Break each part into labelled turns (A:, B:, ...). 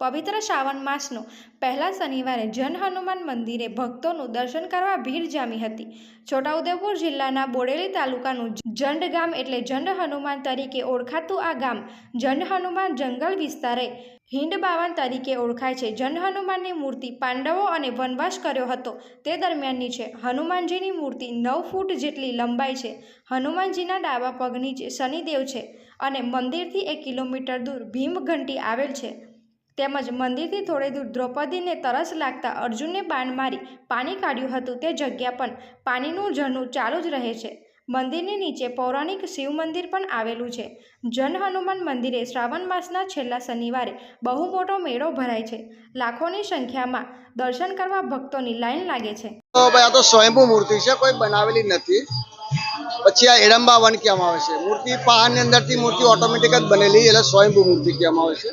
A: પવિત્ર શ્રાવણ માસનો પહેલા શનિવારે જન હનુમાન મંદિરે ભક્તોનું દર્શન કરવા ભીડ જામી હતી. છોટાઉદેપુર જિલ્લાના બોડેલી તાલુકાનું જંડ ગામ એટલે જંડ હનુમાન તરીકે ઓળખાતું આ ગામ જંડ હનુમાન જંગલ વિસ્તારે હિંડ બાવન તરીકે ઓળખાય છે. જંડ હનુમાનની મૂર્તિ પાંડવો અને વનવાસ કર્યો હતો. તે દરમિયાનની છે. હનુમાનજીની મૂર્તિ નવ ફૂટ જેટલી લંબાઈ છે. હનુમાનજીના ડાબા પગ નીચે શનિદેવ છે અને મંદિરથી એક કિલોમીટર દૂર ભીમ ઘંટી આવેલ છે. તેમજ મંદિરથી થોડે દૂર દ્રૌપદીને તરસ લાગતા અર્જુનને બાણ મારી પાણી કાઢ્યું હતું તે જગ્યા પણ પાણીનું ઝરણું ચાલુ જ રહે છે. મંદિરની નીચે પૌરાણિક શિવ મંદિર પણ આવેલું છે. જન હનુમાન મંદિરે શ્રાવણ માસના છેલ્લા શનિવારે બહુ મોટો મેળો ભરાય છે. લાખોની સંખ્યામાં દર્શન કરવા ભક્તોની લાઈન લાગે છે.
B: તો ભાઈ, આ તો સ્વયંભૂ મૂર્તિ છે, કોઈ બનાવેલી નથી. પછી આ એડંબા વન કહેવામાં આવે છે. મૂર્તિ પહાડની અંદરથી મૂર્તિ ઓટોમેટિક જ બનેલી એટલે સ્વયંભૂ મૂર્તિ કહેવામાં આવે છે.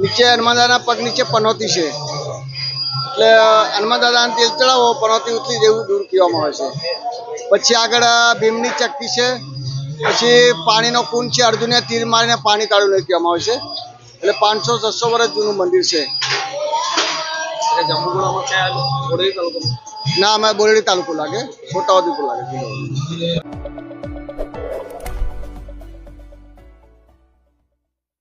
B: નીચે હનુમાન દાદાના પગ નીચે પનોતી છે. એટલે હનુમાન દાદાને તેલ ચડાવો પનોતી ઉતરી જેવું દૂર કહેવામાં આવે છે. પછી આગળ ભીમની ચક્કી છે. પછી પાણીનો કુંડ છે અર્જુને તીર મારીને પાણી નહીં કહેવામાં આવે છે. એટલે પાંચસો છસો વર્ષ જૂનું મંદિર છે. ના અમે બોરેડી તાલુકો લાગે. છોટાઉદેપુર લાગે.